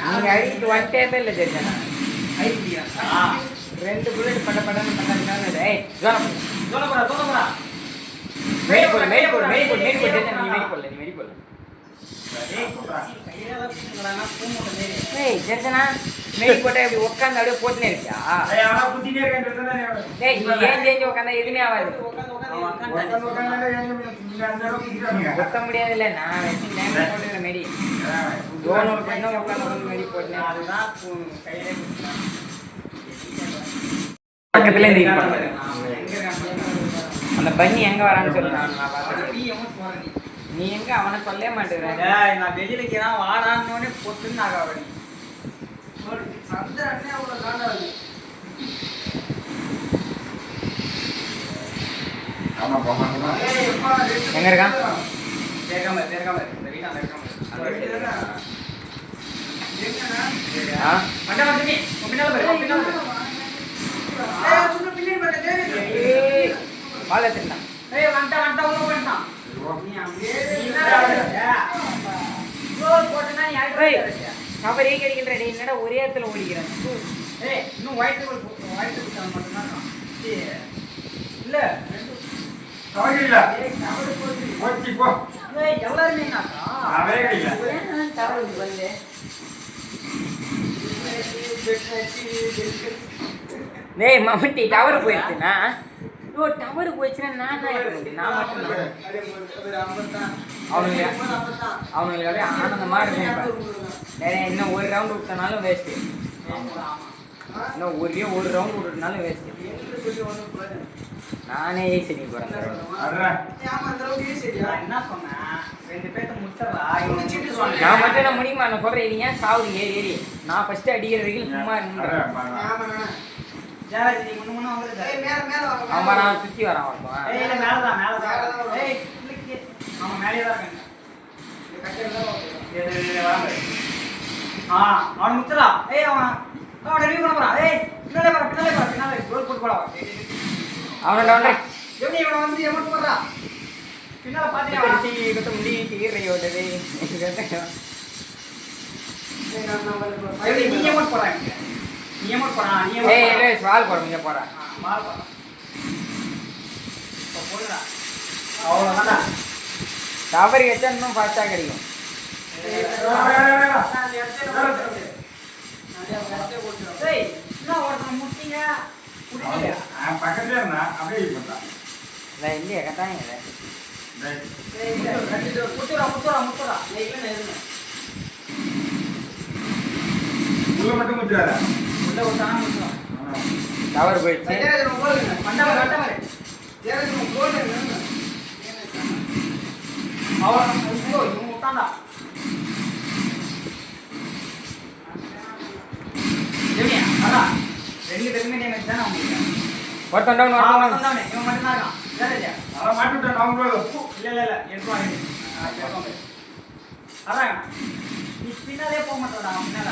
நீங்க அடிக்கிட்டு வந்துட்டே இல்லை தெரிஞ்சா ஐடியா ரெண்டு புல்லட் பட்ட பட்டன்னு பண்ணாங்க ஏய் ஜோன சொல்ல போறா சொல்ல போறா மேடி போடு. மேடி போடு மேடி போடு. மேடி போடு நீ மேடி போடல நீ மேடி போடல ஏய் மேடி போட்டா இப்படி உட்காந்து அப்படியே போட்டுனே இருக்கியா? ஏய், நீ ஏன் சேஞ்சி உட்காந்தா எதுவுமே ஆகாது. கொத்த முடியாதுல்ல நான் மேடி. பண்ண உட்காந்து மேடி போட்டுனேன் அதுதான் கையிலே பக்கத்துல அந்த பண்ணி எங்க வரான்னு சொல்லு நான் பார்த்துக்கிறேன். நீ எங்க அவனை சொல்லவே மாட்டேங்கிறேன் டேய் நான் வெளியில கேனா வாடான்னோனே பொட்டுன்னு ஆகாவடி சந்திரனே போமா, போமா. எங்க இருக்கான்? தேக்காம தேக்காம இந்த வீட்டாண்ட இருக்காம பின்னாடி பாரு கவர் ஏன் கிடைக்கின்ற நீ என்னடா ஒரே இடத்துல ஓடிக்கிறேன் ஏய் இன்னும் ஒயிட் ஒயிட் கவர் போச்சு, போ. ஏய் அவரே வந்து டேய் டவர் ஓ டவர் போயிடுச்சுன்னா நான் என்ன நான் மட்டும் தான் அவனுங்க அவனுங்க அப்படியே ஆனந்தமா இருக்கும் இன்னும் ஒரு ரவுண்ட் விட்டனாலும் வேஸ்ட்டு இன்னும் ஒரே ஒரு ரவுண்ட் விட்டுனாலும் வேஸ்ட்டு நானே சரி போகிறேன். நான் என்ன சொன்னேன்? ரெண்டு பேர்த்த மட்டும் என்ன முடியுமா? நான் சொல்கிறேன் நீ ஏன் சாவுது ஏறி நான் ஃபஸ்ட்டு அடிக்கிற வரைக்கும் சும்மா இருந்தேன். ஜெயராஜ் நீ முன்ன முன்ன வந்துருக்க அவன் நான் சுற்றி வரான் அவன் ஏய் இல்ல மேலதான் மேலதான் ஏய் இல்ல ஆமா மேலே தான் இருக்காங்க இந்த கட்டில தான் ஏய் ஏய், ஏய் வாங்க ஆ அவன் முத்தலா ஏய் அவன் அவன் ரிவ்யூ பண்ண போறான் ஏய் பின்னாலே போற பின்னாலே போற பின்னாலே கோல் போட்டு போடா அவனோட ஒன்றே எப்படி இவனை வந்து எமௌண்ட் போடுறா பின்னால பாத்தியா பெருசி கொத்த முடி தீர்றை ஓட்டது எப்படி நீ நீ ஏய் எமௌண்ட் இல்லை வால் போட முடிய போகிறேன் மாறு போறா இப்போ போடுறா அவ்வளோதான்டா டவர் இன்னும் ஃபாஸ்ட்டாக கிடைக்கும். இல்லை இல்லையா கட்டாயம் இல்லை. டேய், முத்துறா முத்துறா முத்துறா இல்ல உள்ள மட்டும் குத்துறாரா? டவர் போயிடுச்சு. அவன் ஒருத்தன் டவுன் அவன் ஒருத்தன் தானே இவன் மட்டும் தான் இருக்கான் ஜெயராஜா அவன் மாட்டி விட்டான், அவங்க போதும். இல்ல இல்ல இல்ல. எடுத்துவாங்க அதான் நீ பின்னாலே போக மாட்டோடா. பின்னால?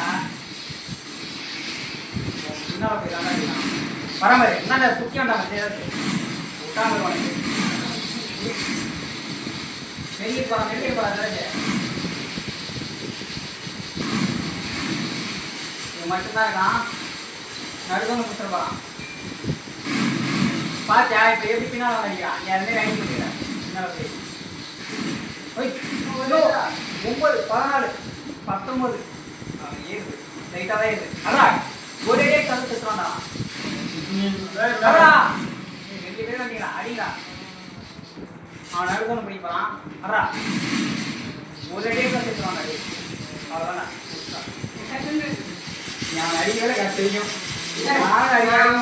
பரம்பரை என்ன சுத்தி வந்தா மத்திய விட்டாம உனக்கு வெளியே போறான் வெளியே போறான் ஜெயராஜ் மட்டும்தான் இருக்கான் நடுவில் முடிச்சிட போறான் பாத்தியா எப்படி பின்னால் அடிக்கிறான் யாருமே வாங்கி அடிக்க ஒன்பது பதினாலு பத்தொன்பது ஏழு லைட்டாக தான் ஏறுது அதான் ஒரே கல் சுற்றுவான்டா நீ- டேய், அடா வேற. நீ ரெண்டு பேரும் அடிக்கிறா அடிக்கிறா அவன் நடுக்கணும் பண்ணிப்பான். அடா ஒரே கல் சுற்றுவான்டா டேய். அவ்வளோதானே நீ அவன் அடிக்கல தெரியும். நான் அடிக்கிறேன்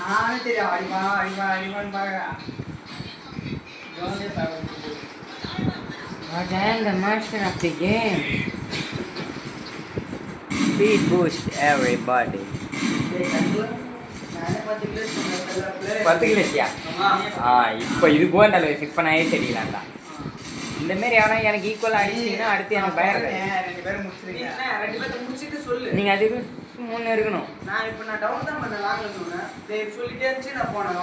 நானே தெரியும் அடிப்பான் அடிப்பான் அடிப்பான்னு பார்க்குறேன். ஜோனே சாப்பிட்டு I am the master of the game. Speed boost everybody. நானே பத்து கிலோச்சியா ஆ இப்போ இது போன்ற ஃபிக்ஸ் பண்ணாயே தெரியலாம்டா இந்த மாதிரி எவனா எனக்கு ஈக்குவலாக அடிச்சிங்கன்னா அடுத்து எனக்கு பயம் சொல்லு. நீங்கள் அதுக்கு முன்னே இருக்கணும். நான் இப்போ நான் டவுன் தான் பண்ணேன் லாங்ல சொன்னேன். சொல்லிட்டே இருந்துச்சு நான் போனேன்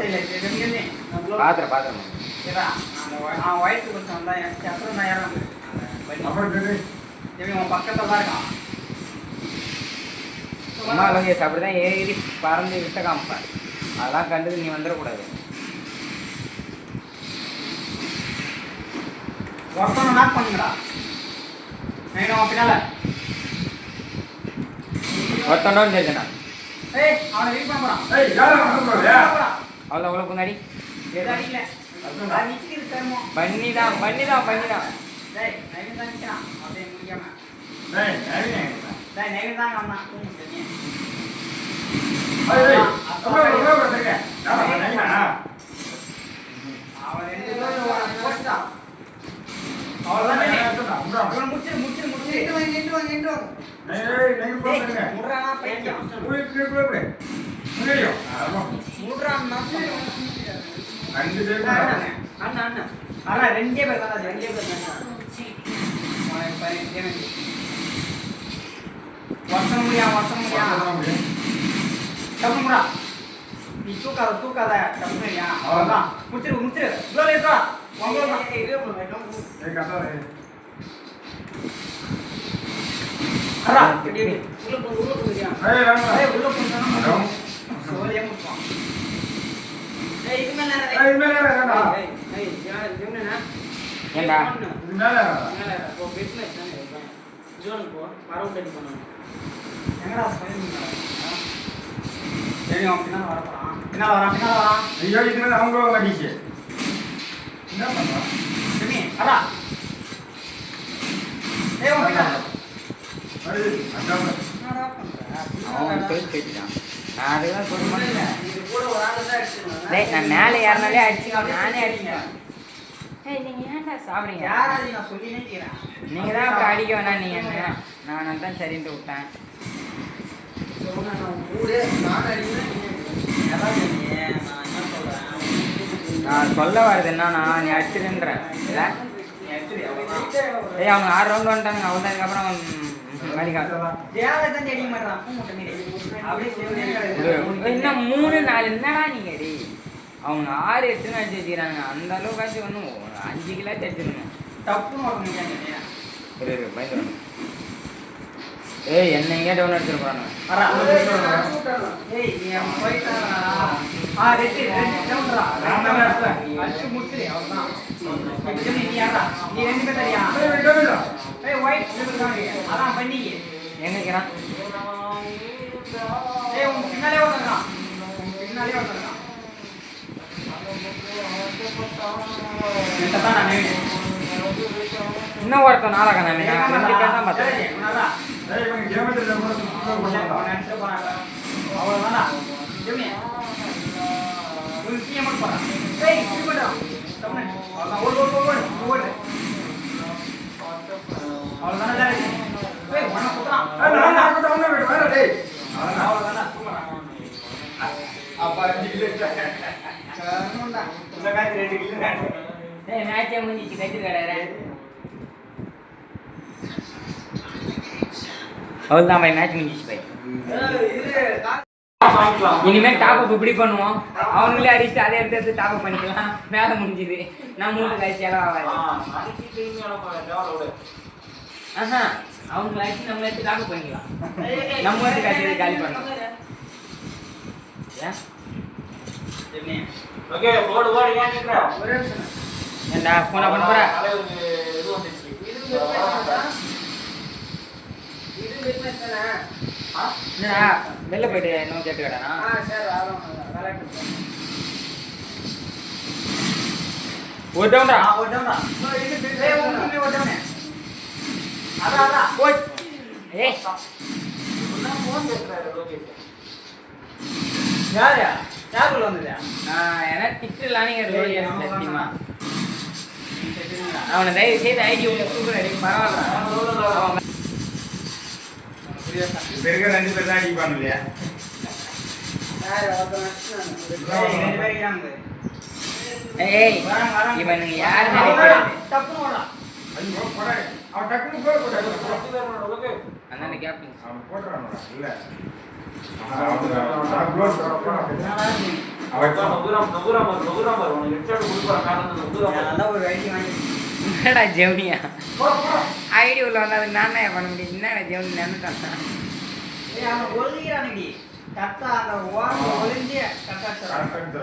சைடு நான் blow பாத்திரம் பாத்திரம் அவன் ஒயிட் கொஞ்சம் வந்தா எனக்கு அப்புறம் நான் ஏறாம அப்புறம் கேட்டு இவன் உன் பக்கத்துல தான் இருக்கான்? அம்மா லோகேஷ் அப்படி தான் ஏறி பறந்து விட்ட காமிப்பேன் அதெல்லாம் கண்டு நீ வந்துடக்கூடாது. ஒருத்தனை நாக் பண்ணுங்கடா. நான் பின்னால. ஒருத்தனோடு தெரிஞ்சண்ணா ஏய் அவனை ரீட் பண்ண போறான். ஏய் யாரும் வரக்கூடாது அவ்வளோ அவ்வளோ முன்னாடி. பண்ணி தான் பண்ணி தான் பண்ணி தான் அண்ணா அண்ணா ரெண்டே பேர் தான் ரெண்டே பேர் தான் அவன் பையன் கேமன் வருஷம் முடியா வருஷம் முடியா தப்பு முடா நீ தூக்காத தூக்காத தப்பு முடியா அவ்வளவுதான் முடிச்சிரு முடிச்சிரு இவ்வளோ இருக்கா ஏண்டா? மேல போ பிசினஸ் தானே ஜோன் போ. வரவு கட்டி பண்ணனும் எங்கடா பின்னால பின்னால வரான் பின்னால வரான். ஐயோ மேல அவங்க மாட்டிச்சு என்ன அவன் நான் அதுதான் சொல்ல மாட்டேன். இது கூட ஒரு ஆளு தான் அடிச்சிருக்கான். டேய் நான் மேலே ஏறினாலே அடிச்சுக்கலாம் நானே அடிச்சேன் நீங்கள் தான் அப்படி அடிக்க வேணாம் நீங்கள் என்ன? நான் தான் சரின்ட்டு விட்டேன். நான் சொல்ல வர்றது என்னன்னா நீ அடிச்சிருன்றேன் ஏய் அவனுக்கு ஆறு ரவுண்ட் வந்துட்டாங்க அவன் அதுக்கப்புறம் வேலைக்கு இன்னும் மூணு நாலு என்னடா நீங்க அவங்க ஆறு எட்டுன்னு அடிச்சு வச்சுக்கிறாங்க அந்த அளவுக்காச்சும் ஒன்றும் அஞ்சு கிலோ அடிச்சிருங்க இரு இரு பயந்துடும் ஏய் என்ன எங்கேயா டவுன் அடிச்சிட போறாங்க எங்க இருக்கிறான் பின்னாலே ஓடுறான் பின்னாலே ஓடுறான் தான் நான் இன்னும் ஒருத்தன் நாளாக நான் ரெண்டு தான் பார்த்தேன் அப்பா ரெண்டு கிலோ இந்த காய்ச்சி ரெண்டு கிலோ ஏய் மேட்சே முடிஞ்சிச்சு கட்டி கிடையாது அவள் தான் பாய் மேட்ச் முடிஞ்சிச்சு பாய். இனிமேல் டாப் அப் இப்படி பண்ணுவோம். அவங்களே அடிச்சுட்டு அதை எடுத்து எடுத்து டாப் அப் பண்ணிக்கலாம். மேலே முடிஞ்சுது. நம்ம வீட்டு காய்ச்சி செலவாகாது ஆஹா அவங்க அடிச்சு நம்ம எடுத்து டாப் பண்ணிக்கலாம். நம்ம காலி பண்ணலாம். ஓகே போடு போடு ஏன் நிக்கிற? என்ன ஃபோனை பண்ண போற? இது என்னடா வெளில போயிட்டு இன்னும் கேட்டுக்கடானா ஒரு டவுன்டா போய் ஏய். யாரு யாருக்குள்ள வந்தது நான் என்ன திட்டுலாம் நீங்க ரோல் அவனை தயவு செய்து ஐடி ஒன்று கூப்பிடுறேன் பரவாயில்ல அவன் ரெண்டு பேர் தான் இல்லையா ஏய். இவனுங்க அண்ணன் கேப்டன் இல்ல என்னடா ஜெவனியா? ஐடி உள்ள வந்தா நானே பண்ண முடியும். என்னடா ஜெவனி நினைட்டான் ஏய், அவன் ஒழுங்கிறானுடி. கரெக்டா அந்த ஓரமா ஒளிஞ்சு கரெக்டா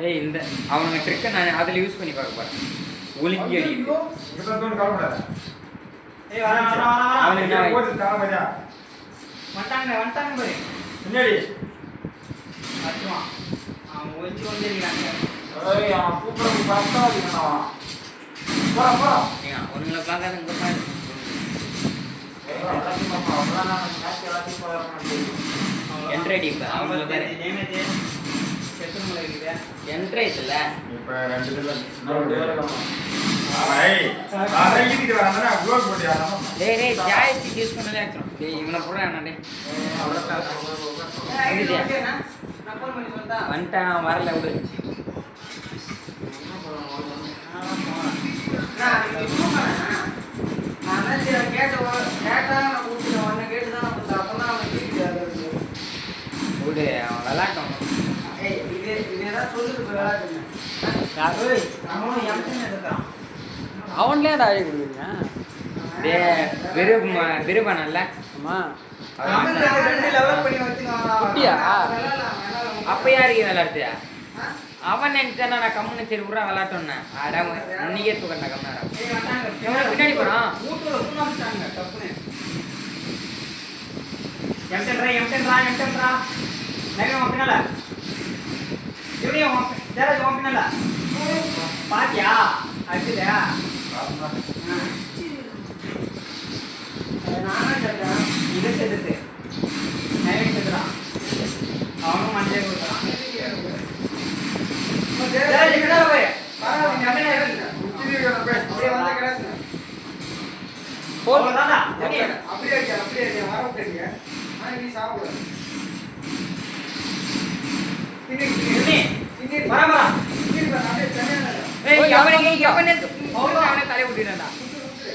ஏய் இந்த அவனுங்க ட்ரிக்கை நான் அதில் யூஸ் பண்ணி பார்க்க போறேன். ஒலிங்கி அடி தான் தோணு கவலைப்படாத ஏய், பாரு. பின்னாடி வச்சிருவான். அவன் என்ட்ரேடி இப்போ பாரு இருக்குது. என்ட்ரேஸ் இல்ல இப்போ ரெண்டு பேர் டேய் டேய் டேய் டேய்? வந்துட்டான் வரல விடு. விடு. அவன் விளாட்டும். அவன்லேயே ஆகி கொடுக்குறீங்க டேய் விருப்ப விருப்பனல்ல ஆமா. அப்ப யாருக்கு விளாடுத்தியா? அவன் நினைச்சானா நான் கம்முன்னு சரி விட்றா விளாட்டோன்னே அட இன்னைக்கே தூக்கண்டா. எவன் பின்னாடி போறான்? எம்டென்ரா, எம்டென்ரா. நவீன் உன் பின்னால. இவனையும் உன் பின்னால. பாத்தியா? அடிச்சுதா? ஆ. அது நானா செத்தேன். இது செத்துட்டு. நவீன் செத்துறான். அப்படியே அப்படியே வந்தா கிடாசுங்க. நீ ஓகே. அப்படியே இருக்க, அப்படியே இருக்க, நீ சாப்பிடு. பின்னாடி, பின்னாடி. பின்னாடி. வரேன், வரேன். பின்னாடி பாரு, அப்படியே தனியா நில்லு. ஏய் ஓய், அவனை அவன் அவனே அவனே தலைய விட்டுட்டான்டா விட்டுரு, விட்டுரு.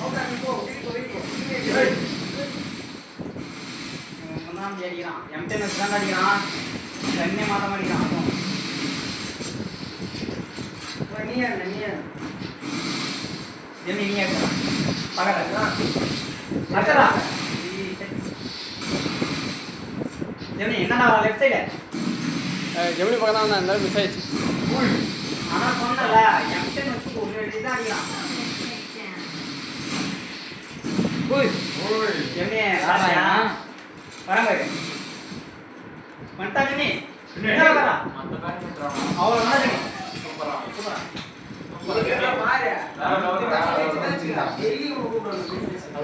அவ்வளவுதான், நீ போ, வீட்டுக்கு போ, வீட்டுக்கு போ. பின்னாடி. இவன் முன்னாடி அடிக்கிறான். M10 வச்சு தான் அடிக்கிறான். கண்ணே நீ. அச்சடா. ஜெமினி, என்னடா லெஃப்ட் சைடு ஜெமினி பக்கம் தான் இருந்தாலும் மிஸ் ஆயிடுச்சு ஆனா சொன்னல M10 வச்சு ஒரு அடி தான் அடிக்கிறான். போய் ஓய் ஜெமினி ராமாயா ராஜா வரங்க. வந்துட்டா ஜெமினி பின்னாடி. என்ன வரா அவ்வளோ நல்லா ஜெமினி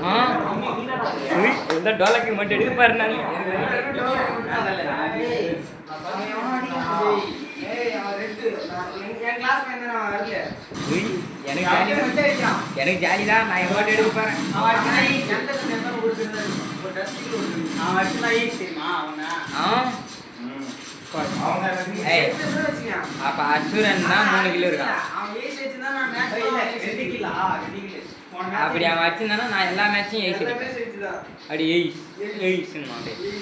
ஆ? உய், இந்த டோலக்கு மட்டும் எடுத்து பாரு நான். எனக்கு ஜாலி தான். நான் எவ்வளோ எடுத்து பாரு அப்ப அசுரன் தான் மூணு கிலோ இருக்கான். அப்படி அவன் வச்சிருந்தானா நான் எல்லா மேட்சையும் எயிஸ் அப்படி எயிஸ் எயிஸ்ன்னு அப்படியே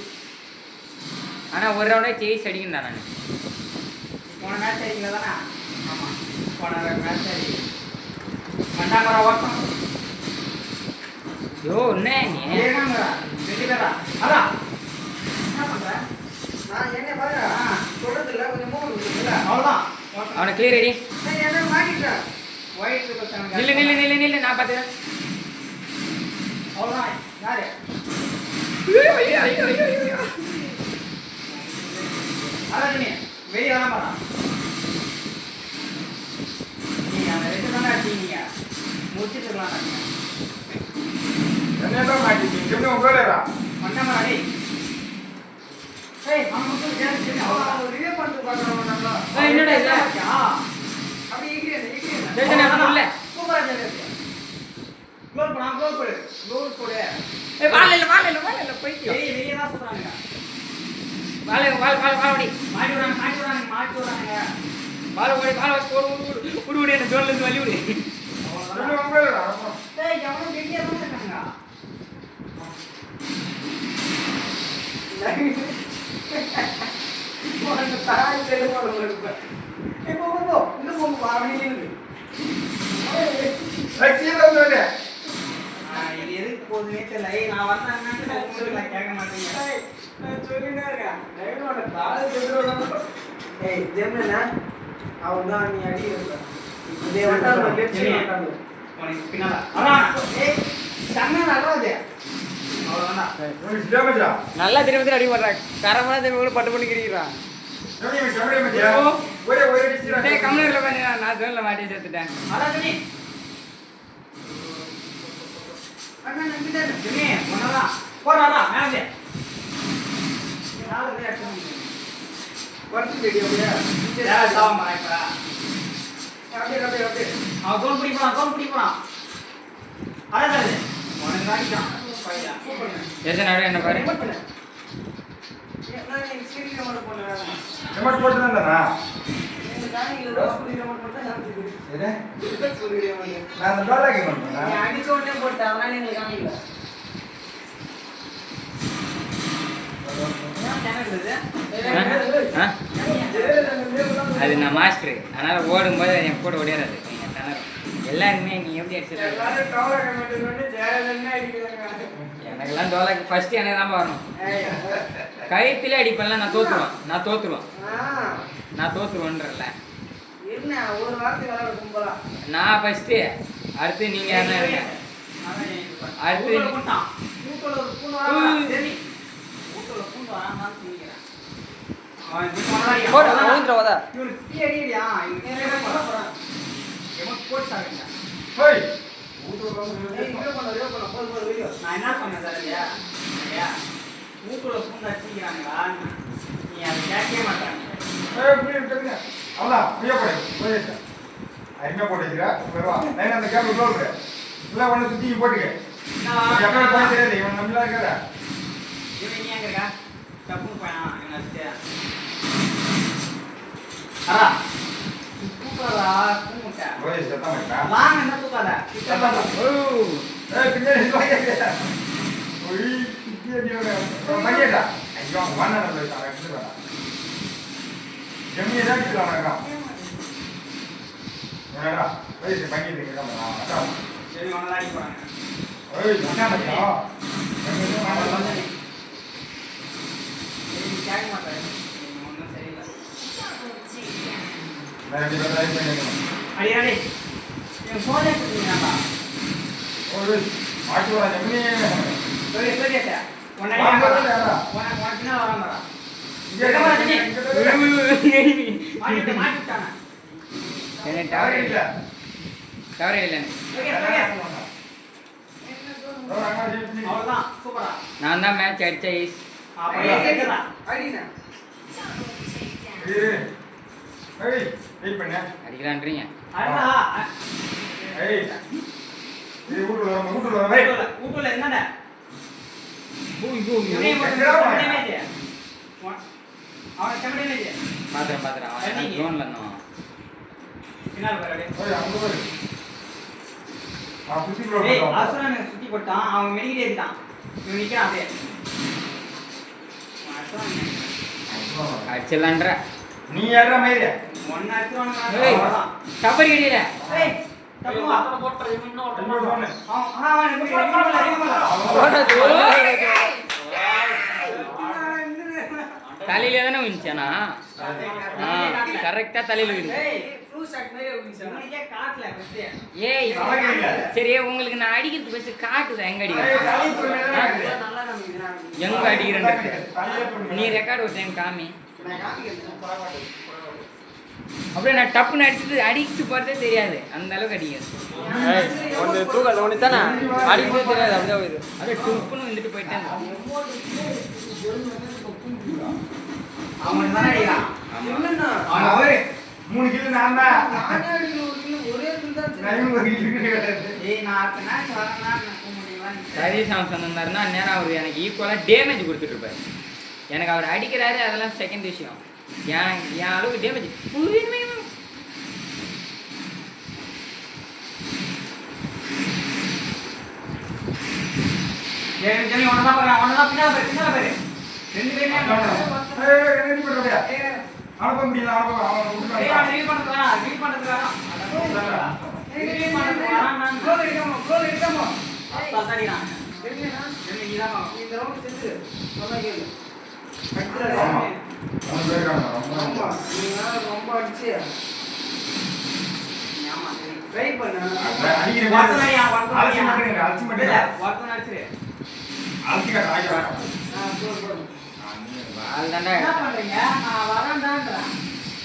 ஆனா ஒரு ரவுண்டே சேஸ் அடிக்கும் தான் நான். போன மேட்ச் ஆயிங்களா தானே? ஆமா. போன மேட்ச் ஆகி வண்டாங்கடா ஓட்டம். யோ என்ன நீ? ஏகாங்கடா ரெண்டு பேரா என்ன பண்ற நான் என்ன பாரு சொல்றது இல்ல கொஞ்சம் மூவ் இருக்குல்ல அவ்வளவுதான் அவனை கிளியர் அடி நான் என்ன மாட்டிட்டேன் ஒயிட் நில்லு நில்லு நில்லு நில்லு நான் பார்த்துக்கிறேன். அவ்வளவுதான் யாரு அதான் நீ வெளிய வர மாட்டான் அந்த ரெண்டு தானே அடிச்சீங்க முடிச்சிட்டு இருக்கலாம் நீங்க என்னதான் மாட்டிட்டீங்க எப்படி உங்க வேலையா பண்ணமா டேய் ஏய் ஓடி. மாட்டி விடுறாங்க மாட்டி விடுறாங்க வச்சு ஓடு, விடு விடு என்ன ஜோன்லேருந்து வழி விடு. சொல்லு, உங்க வேலை, அப்புறம். டேய் எவனும் கெட்டியா தான் இருக்காங்க உனக்கு தாய் தெரியும், உனக்கு இருக்கு. இப்போ போ போ இன்னும் போ போ அப்படியே இருக்கு வந்து விடு. இது எதுக்கு போகுதுன்னே தெரியல ஏய் நான் நான் கேட்க மாட்டேங்க. நான் சொல்லிட்டே இருக்கேன். ஏய் ஜெமினா அவன் தான் நீ அடி இதே நான். உனக்கு பின்னால. ஏய் சன்ன damage ஆ? நல்லா திரும்ப திரும்ப அடி பண்றான் கரமான திரும்ப கூட பட்டு பண்ணி கிரிக்கிறான் எப்படி இவன் செம்மறி மத்தியா? ஒரே என்ன பாரு Remote போட்டு தான் தானா? நான் அந்த டோலா கேம் பண்ணேன். அது நான் மாஸ்டர் அதனால ஓடும்போது என் கூட ஓடிடாது எல்லாருமே நீ எப்படி அடிச்சிருக்க? எனக்கெல்லாம் டோலாக்கு ஃபர்ஸ்ட் எனக்கு தான் வரணும் கழுத்திலே அடிப்பேன்லாம் நான் தோத்துருவேன். நான் தோத்துருவேன். நான் தோத்துருவேன்றல நான் ஃபர்ஸ்ட் அடுத்து நீங்க என்ன இருங்க அடுத்து. நான் என்ன சொன்னேன் சார் ஐயா? ஐயா, ஊட்டோல பூண்டு அடிச்சிக்கிறாங்களா? நீ அதை கேட்கவே மாட்டாங்க. ஏய், இருக்குங்க. அவ்வளவுதான், இப்படியே போடு. போயிடுச்சு. அருமையா வருவா. லைன் அந்த கேபிள் உள்ள விடு. உள்ள ஒண்ணு போட்டுக்க. தெரியாது. இவன் நம்மளா இவன் இருக்கா? இவனை போய் சத்தம் வாங்க, என்ன தூக்காத. பின்னாடி அடியோட. மணியேடா. ஐயோ, அவன் வாண்ணா நம்ம இருக்கான். எடுத்துட்டு வாடா. ஜெமினி தான் எடுத்துட்டு வாடா. என்னடா? போய் மணியை திங்கலாம். அதான். சரி, அடிக்க போறாங்க. ஏய், என்ன பண்ணியா? சரி, கேட்க மாட்டாரு. நீ ஒண்ணும் சரியில்லை. நான் ரெண்டு பேரும் லைன் பண்ணிருக்கேன். அடி, அடி. இவன் phone ஏ கொடுத்தீங்களாப்பா? ஓய், மாட்டி வரா. சொல்லு, சொல்லு, சார். உன்னை டவர் இல்ல. டவர் சூப்பரா. நான் தான் மேட்ச் அடிச்ச ஐஸ் அப்படியே செத்துடா. இரு. ஏய், வெயிட் பண்ணு. அடிக்கலான்றீங்க வீட்டுல. வீட்டுல, வீட்டுல என்னடா? Damage. உன்- அவனுக்கு செம்ம damage. பாத்திரம் பாத்திரம் அவன் ட்ரோன்ல இருந்தோம் பின்னால பாரு. ஏய், அங்க போய். நான் சுத்தி உள்ள ஏய். அசுரனை சுத்தி போட்டான் அவன் மெடிக்கிட்டே இருக்கான் இவன் நிக்கிறான் அப்படியே அவன் அசுரன் அடிச்சிடலான்ற நீ ஏற மயிரே ஒன்னு அவ்வளவுதான். தலையில தானே விழுந்துச்சானா ஆ கரெக்டா தலையில ஏய். சரி உங்களுக்கு நான் அடிக்கிறது பஸ்ட் காட்டுதா எங்க அடிக்கிறேன். எங்க போடு. நீ ரெக்கார்டு ஒரு டைம் காமி. அப்படியே நான் டப்புன்னு அடிச்சுட்டு அடிச்சு போறதே தெரியாது. அந்த அளவுக்கு அடிக்கிறது ஏய் ஒன்று தூக்கல் ஒன்று தானே அடிக்கவே தெரியாது அப்படியே இது அப்படியே டுப்புன்னு வந்துட்டு போயிட்டேன். அவன் தானே அடிக்கிறான். அவன் மூணு கிலோ நான் தான். சதீஷ் சாம்சன் இருந்தாருன்னா நேரம் அவர் எனக்கு ஈக்குவலாக டேமேஜ் கொடுத்துட்டு இருப்பாரு. எனக்கு அவர் அடிக்கிறாரு அதெல்லாம் செகண்ட் விஷயம். என் என் அளவுக்கு டேமேஜ் ஏய், ஜெனி, உன்னதான் பாரு, உன்னதான் பின்னால பாரு, பின்னால பாரு. ரெண்டு பேருமே பாரு. ஏய், ஏய், என்ன பண்ணுறா ஏய், அனுப்ப முடியல அனுப்ப அவன் ஏய், விட்டுறான் அவன் delete பண்றதுக்கு வேணாம், delete பண்றதுக்கு வேணாம். ஏய், பண்றதுக்கு வேணாம், நான் goal அடிக்காம. அஸ்தால் அடிக்கிறான். ஜெனி, நீதான் வாங்க. இந்த round செஞ்சு, சொன்னா கேளு. அடிச்சிடாத. ரொம்ப அடிச்சு. பண்ணு. என்ன பண்றீங்க? நான் வரேன்டான்றேன்.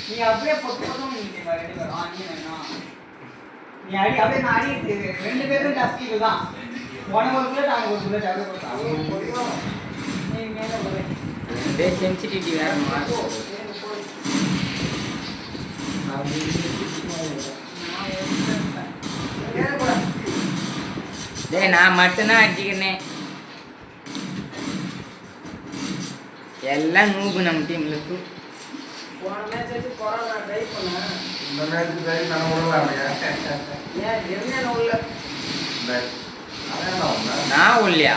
நீங்க அப்படியே பொத்து பொத்துன்னு நிக்கிறீங்க ரெண்டு பேரும். ஆ, நீ வேணும். நீ அடி அப்படியே நான் அடிக்கிறது ரெண்டு பேரும் டஸ்கிக்கு தான் உனக்கு ஒரு பிளேட் அவங்க ஒரு பிளேட் அப்படியே கொடுத்தா நீ மேல டே சென்சிட்டிவிட்டி வேற மாறும் மேல போடு. டேய் நான் மட்டும்தான் அடிச்சுக்கிறேன் எல்லாம் நூபு நம்ம டீம்ல போன வச்சு கொரோனா. இந்த மேட்ச் நான் விடல அவனுங்க ஏன் என்ன உள்ள இந்த அதான் அவன் நான் இல்லையா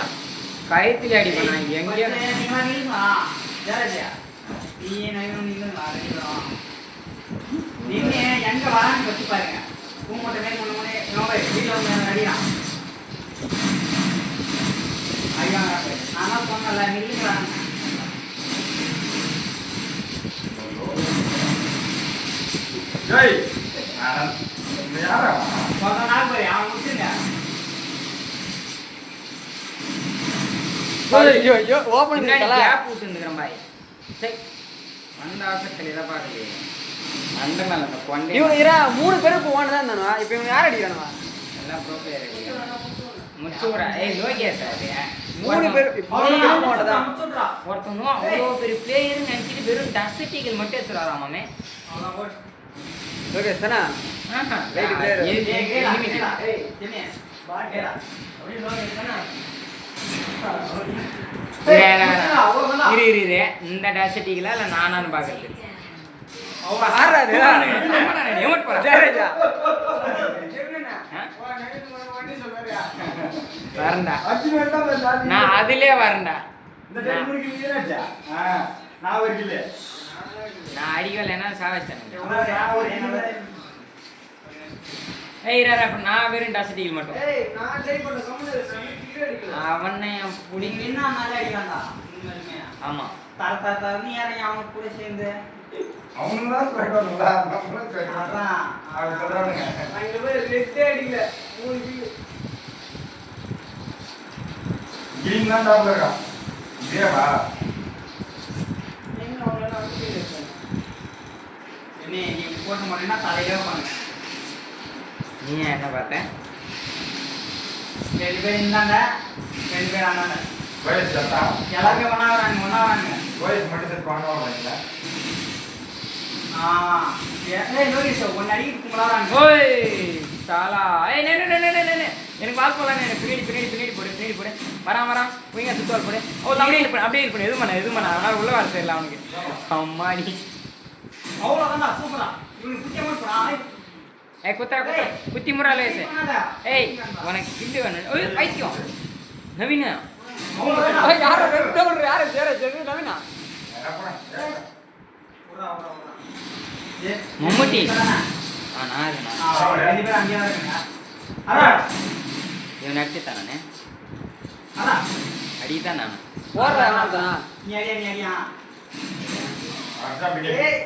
கழுத்துல அடிப்பேன் நான் எங்கேயோ நீ மாதிரி இல்லையா? ஜெயராஜா, நீ நவீனும் நீங்களும் வா, ரெண்டு பேரும். நின்னு எங்க வரான்னு வச்சு பாருங்க பூமூட்டை மேல் இவன் போய் வீட்டுல வந்து. அடிக்கிறான் பாரு. நான் தான் சொன்னேன்ல, நில்லுங்க வரான்னு. ஜெய் யாரா சொன்ன நாள் பாரு, அவன் முடிச்சிருங்க. ஐயோ ஐயோ ஓபன் கேப் பாய் சரி அவசரத்தில் இதை பார்க்கலையே அந்த மேல அந்த கொண்டே இவங்க இரா மூணு பேரும் இப்போ ஓன் தான் இருந்தானுவா இப்போ இவங்க யார் அடிக்கிறானுவா எல்லாம் ப்ரோ பிளேயர் முச்சுரா ஏய் லோகேஷ் அது மூணு பேர் மூணு பேரும். ஒருத்தவங்க அவ்வளோ பெரிய பிளேயர்னு நினச்சிட்டு வெறும் டஸ்டிகள் மட்டும் எடுத்துறாராமே. லோகேஷ் தானே. ஏய். ஏய், ஏய், இரு இரு இரு. இந்த டஸ்டிகளா இல்லை நானான்னு பார்க்கறது அவ்வளவு ஆறா அது எமட் போறா? ஜெயராஜா. ஜெமினா, ஆ? வா, நவீன் ஒரு வண்டி சொல்லுவாருயா. வரண்டா அச்சு வேண்டாம் இந்த ஜாதி. நான். அதுலயே வரண்டா நான் அடிக்கலைன்னா சாவச்சேன் அதான் நான் ஒரு கிலோ ஏய் இரு, அப்ப நான் வெறும் மட்டும் ஏய், நான் try பண்ண கம்முனு இரு, நான் கிக் அடிக்கல. அவனை அடிக்கலாம்டா, உண்மையாலுமே. ஆமா தர, தர, தரன்னு ஏறி அவனுக்கு கூட சேர்ந்து. தான் சொல்றாங்களா நம்மளும் சொல்றோம் அதான். அவன் சொல்றானுங்க அங்க போய் அடிக்கல, மூணு கில்லு. கிரீன் தான் டாப்ல இருக்கான் இதேவா. என்ன, நீ போட்ட மாட்டேன்னா தலையிலே உட்காந்து. நீ என்ன பார்த்த ரெண்டு பேர் இந்தாண்ட, ரெண்டு பேர் அந்தாண்ட. வயசு சத்தா எல்லாருமே ஒண்ணா வராங்க, ஒண்ணா வராங்க. வயசு மட்டும் சேர்த்து வாங்க வரீங்களா ஆ, ஏய், லோகேஷ், வராங்க. ஓய் சாலா. ஏய் நே நே நே நே எனக்கு பால் போலாம் எனக்கு பின்னாடி பின்னாடி பின்னாடி போடு பின்னாடி போடு. வரான் வரான் போய்ங்க சுத்துவால் போடு. ஓ அப்படியே இருப்பேன் அப்படியே இருப்பேன் எது பண்ண எது பண்ண அவனால் உள்ள வர தெரியல அவனுக்கு. அம்மாடி. அவ்வளவுதான்டா, சூப்பரா. இவனுக்கு பிடிச்ச மாதிரி ஏ குத்தா குத்தா குத்தி ஏய், பண்ணாத. ஏய் உனக்கு கில்லு வேணும் ஓய் பைத்தியம் நவீன. யார ரெண்டு ஓடுற யாரு ஜெயராஜ் இது நவீனா மம்முட்டி. ஆ நான் இவன் அடிச்சுத்தான். அடித்தான் நான் ஓடுற தான் நீ அடியா, நீ அடியா. அதான் பிடி ஏய்,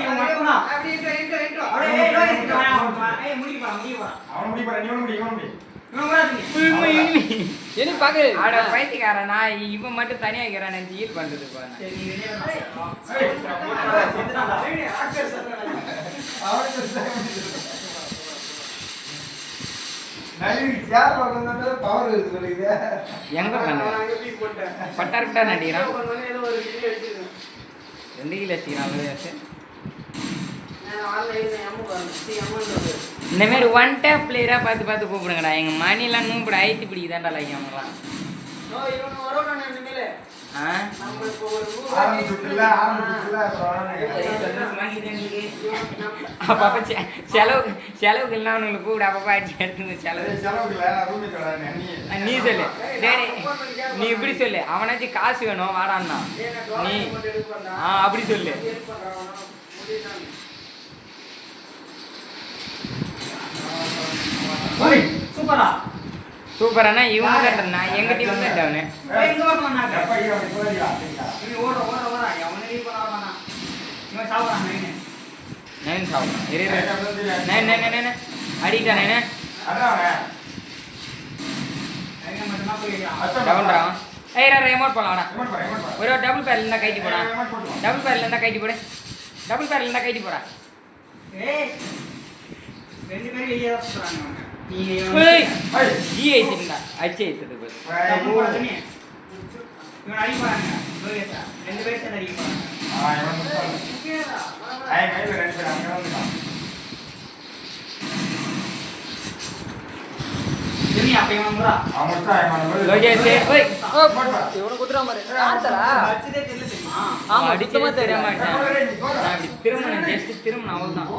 நான் தான் சொன்னேன்ல, அவ்வளோதான் அவ்வளவுதான். அட்டவணை ஏய், இவன் மட்டும்தான். அப்படியே, ஏய், லோகேஷ், இங்க வாயா, அவன் வா. ஏய், முடிக்க போறான், முடிக்க போறான். அவன் முடி பாரு நீ ஒன்று முடி இவன் முடி இவன் வராதீங்க. இனி பாக்கு ஆட பைத்தியக்காரன் நான் இவன் மட்டும் தனியா இருக்கிறான் ஹீல் பண்றது போறேன் சரி, நீ வெளியே வா. எங்க பண்ண அவன் அங்க தூக்கி போட்டேன். பட்டார் பட்டார் நடிக்கிறான். ரெண்டு கிலோ வச்சுக்கிறான் லோகேஷ் இந்த மாதிரி ஒன் டேப் பிளேயராக பார்த்து பார்த்து கூப்பிடுங்கடா. எங்கள் மணிலாம் நூப்பிட ஐத்தி பிடிக்குதாண்டா லைக் அவங்களாம் அப்பப்போ செலவு செலவுக்கு இல்லைனா அவனுங்களை கூப்பிடு அப்பப்போ அடிச்சு எடுத்துங்க செலவு. நீ சொல்லு. நீ இப்படி சொல்லு. அவனாச்சும் காசு வேணும் வாடான்னா. நீ ஆ அப்படி சொல்லு. ஓய் சூப்பரா. சூப்பரானா? இவங்க தான் நான் எங்க டீம் தான் டவுனு இங்க வரணும் நாங்க எப்ப வந்து போறியா இவன் ஓடுற ஓடுற ஓடுற அவனை பண்ண வரமாட்டான் இவன் சாப்பிட்றான் நைனு. நைன் இரு இரு. Nine nine nine. Nine nine அதான் நைனு. ஏய் ரா ரிமோட் ஒரு டபுள் பேர்ல இருந்தா கைட்டி போடா. டபுள் பேர்ல இருந்தா கைட்டி போடு. டபுள் பேர்ல இருந்தா கைட்டி போடா. ஏய் ரெண்டு பேரும் வெளியே தான் ஏய் ஜி ஐத்திருந்தா அச்சு ஐத்தது இவன் லோகேஷா ரெண்டு பேரும் சேர்ந்து போறாங்க ஆ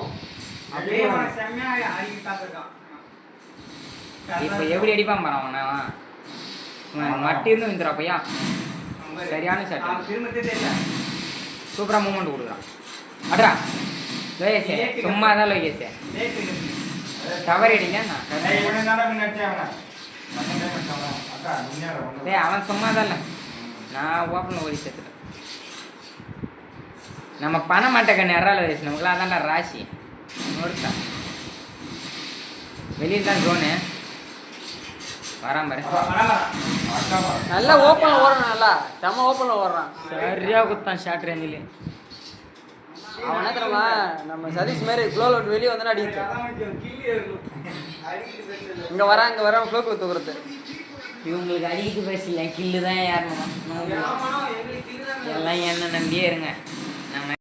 இவன் லோகேஷ் அப்படியே செம்மையா அடிக்க இப்போ எப்படி அடிப்பான் பாரு அவன் மட்டி இருந்து பையா. சரியான shot. அவன் திரும்பத்தே தெரியல சூப்பரா மூமெண்ட் கொடுக்குறான். அட்ரா லோகேஷே சும்மா தான் லோகேஷே. தவறு அடிச்சேன் அவனை. சும்மா தான் நான் ஓப்பனில் ஓடி சேர்த்துட்டேன் நம்ம பண மாட்டக்க நேரம் வயசு நமக்குலாம் அதான்டா ராசி. வெளியில் தான் ஜோனு வரான் பாரு. அதான், வர வர அக்கா பாரு. நல்லா ஓப்பன்ல ஓடுறான் நல்லா. செம்ம ஓப்பன்ல ஓடுறான். சரியா குத்தான் ஷார்ட் ரேஞ்சில் அவன் என்ன தெரியுமா? நம்ம சதீஷ் மாதிரி குளோல விட்டு வெளியே வந்தா அடிச்சு இங்க வரா இங்க வரா ஃப்ளோக்குள்ள தூக்குறது. இவங்களுக்கு அடிக்கிட்டு பேசல. கில்லு தான் ஏறணும் எல்லாம் என்ன நம்பியே இருங்க. நம்ம